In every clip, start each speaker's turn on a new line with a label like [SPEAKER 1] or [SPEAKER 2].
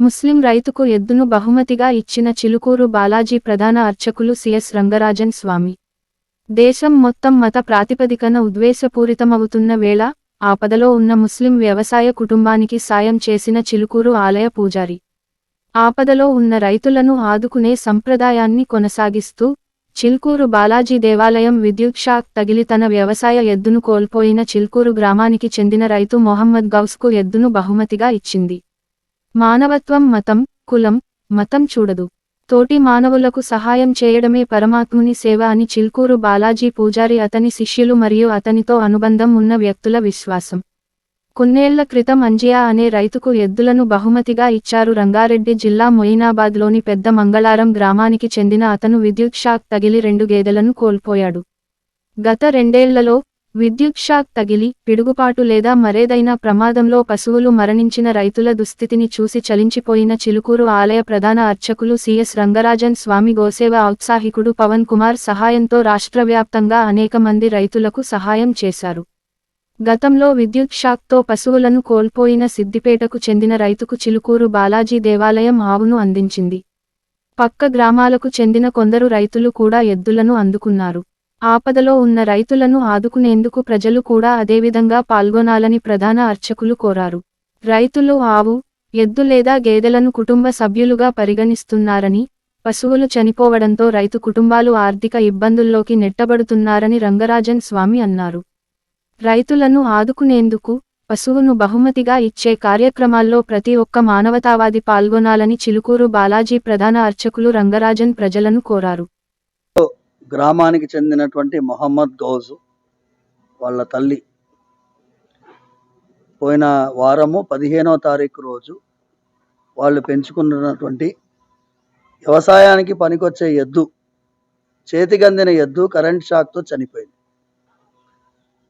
[SPEAKER 1] ముస్లిం రైతుకు ఎద్దును బహుమతిగా ఇచ్చిన చిలుకూరు బాలాజీ ప్రధాన అర్చకులు సిఎస్ రంగరాజన్ స్వామి. దేశం మొత్తం మత ప్రాతిపదికన ఉద్వేషపూరితమవుతున్న వేళ ఆపదలో ఉన్న ముస్లిం వ్యవసాయ కుటుంబానికి సాయం చేసిన చిలుకూరు ఆలయ పూజారి. ఆపదలో ఉన్న రైతులను ఆదుకునే సంప్రదాయాన్ని కొనసాగిస్తూ చిల్కూరు బాలాజీ దేవాలయం విద్యుత్ షాక్ తగిలి తన వ్యవసాయ ఎద్దును కోల్పోయిన చిల్కూరు గ్రామానికి చెందిన రైతు మొహమ్మద్ గౌస్కు ఎద్దును బహుమతిగా ఇచ్చింది. మానవత్వం మతం కులం మతం చూడదు. తోటి మానవులకు సహాయం చేయడమే పరమాత్ముని సేవ అని చిల్కూరు బాలాజీ పూజారి అతని శిష్యులు మరియు అతనితో అనుబంధం ఉన్న వ్యక్తుల విశ్వాసం. కొన్నేళ్ళ క్రితం అంజియా అనే రైతుకు ఎద్దులను బహుమతిగా ఇచ్చారు రంగారెడ్డి జిల్లా మొయినాబాద్లోని పెద్ద మంగళారం గ్రామానికి చెందిన అతను విద్యుత్ షాక్ తగిలి రెండు గేదెలను కోల్పోయాడు. గత రెండేళ్ళలో విద్యుత్ షాక్ తగిలి పిడుగుపాటు లేదా మరేదైనా ప్రమాదంలో పశువులు మరణించిన రైతుల దుస్థితిని చూసి చలించిపోయిన చిలుకూరు ఆలయ ప్రధాన అర్చకులు సిఎస్ రంగరాజన్ స్వామి గోసేవ ఔత్సాహికుడు పవన్ కుమార్ సహాయంతో రాష్ట్రవ్యాప్తంగా అనేక మంది రైతులకు సహాయం చేశారు. గతంలో విద్యుత్ షాక్తో పశువులను కోల్పోయిన సిద్దిపేటకు చెందిన రైతుకు చిలుకూరు బాలాజీ దేవాలయం ఆవును అందించింది. పక్క గ్రామాలకు చెందిన కొందరు రైతులు కూడా ఎద్దులను అందుకున్నారు. ఆపదలో ఉన్న రైతులను ఆదుకునేందుకు ప్రజలు కూడా అదేవిధంగా పాల్గొనాలని ప్రధాన అర్చకులు కోరారు. రైతులు ఆవు ఎద్దు లేదా గేదెలను కుటుంబ సభ్యులుగా పరిగణిస్తున్నారని పశువులు చనిపోవడంతో రైతు కుటుంబాలు ఆర్థిక ఇబ్బందుల్లోకి నెట్టబడుతున్నారని రంగరాజన్ స్వామి అన్నారు. రైతులను ఆదుకునేందుకు పశువును బహుమతిగా ఇచ్చే కార్యక్రమాల్లో ప్రతి ఒక్క మానవతావాది పాల్గొనాలని చిలుకూరు బాలాజీ ప్రధాన అర్చకులు రంగరాజన్ ప్రజలను కోరారు.
[SPEAKER 2] గ్రామానికి చెందినటువంటి మొహమ్మద్ గౌజు వాళ్ళ తల్లి. పోయిన వారము పదిహేనో తారీఖు రోజు వాళ్ళు పెంచుకున్నటువంటి వ్యవసాయానికి పనికొచ్చే ఎద్దు చేతికందిన ఎద్దు కరెంట్ షాక్తో చనిపోయింది.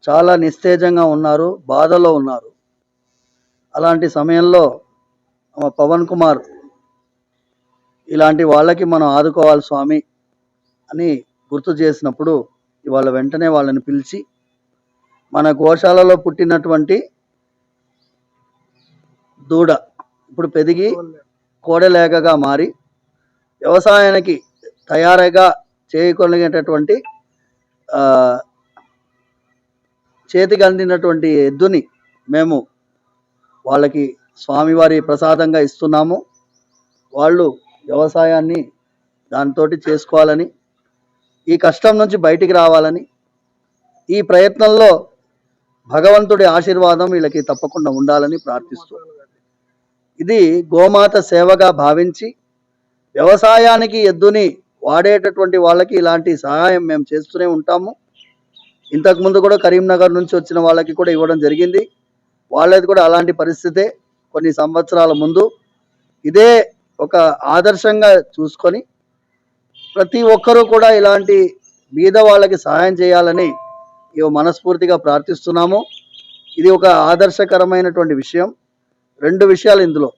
[SPEAKER 2] చాలా నిస్తేజంగా ఉన్నారు బాధలో ఉన్నారు. అలాంటి సమయంలో పవన్ కుమార్ ఇలాంటి వాళ్ళకి మనం ఆదుకోవాలి స్వామి అని గుర్తు చేసినప్పుడు ఇవాళ వెంటనే వాళ్ళని పిలిచి మన గోశాలలో పుట్టినటువంటి దూడ ఇప్పుడు పెరిగి కోడలేకగా మారి వ్యవసాయానికి తయారుగా చేయగలిగేటటువంటి చేతికి అందినటువంటి ఎద్దుని మేము వాళ్ళకి స్వామివారి ప్రసాదంగా ఇస్తున్నాము. వాళ్ళు వ్యవసాయాన్ని దానితోటి చేసుకోవాలని ఈ కష్టం నుంచి బయటికి రావాలని ఈ ప్రయత్నంలో భగవంతుడి ఆశీర్వాదం వీళ్ళకి తప్పకుండా ఉండాలని ప్రార్థిస్తూ ఇది గోమాత సేవగా భావించి వ్యవసాయానికి ఎద్దుని వాడేటటువంటి వాళ్ళకి ఇలాంటి సహాయం మేము చేస్తూనే ఉంటాము. ఇంతకుముందు కూడా కరీంనగర్ నుంచి వచ్చిన వాళ్ళకి కూడా ఇవ్వడం జరిగింది. వాళ్ళది కూడా అలాంటి పరిస్థితే కొన్ని సంవత్సరాల ముందు ఇదే ఒక ఆదర్శంగా చూసుకొని ప్రతి ఒక్కరూ కూడా ఇలాంటి బీద వాళ్ళకి సహాయం చేయాలని ఇవి మనస్ఫూర్తిగా ప్రార్థిస్తున్నాము. ఇది ఒక ఆదర్శకరమైనటువంటి విషయం. రెండు విషయాలు ఇందులో.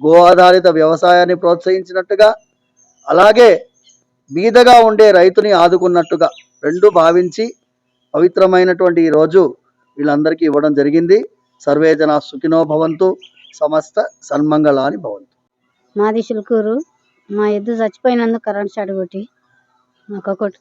[SPEAKER 2] గో ఆధారిత వ్యవసాయాన్ని ప్రోత్సహించినట్టుగా అలాగే బీదగా ఉండే రైతుని ఆదుకున్నట్టుగా రెండు భావించి పవిత్రమైనటువంటి ఈ రోజు వీళ్ళందరికీ ఇవ్వడం జరిగింది. సర్వేజన సుఖినో భవంతు సమస్త సన్మంగళాని భవంతు.
[SPEAKER 3] మాది శుల్కూరు. మా ఎద్దు చచ్చిపోయినందుకు కరెంట్ షాట్ కొట్టి మాకు ఒకటి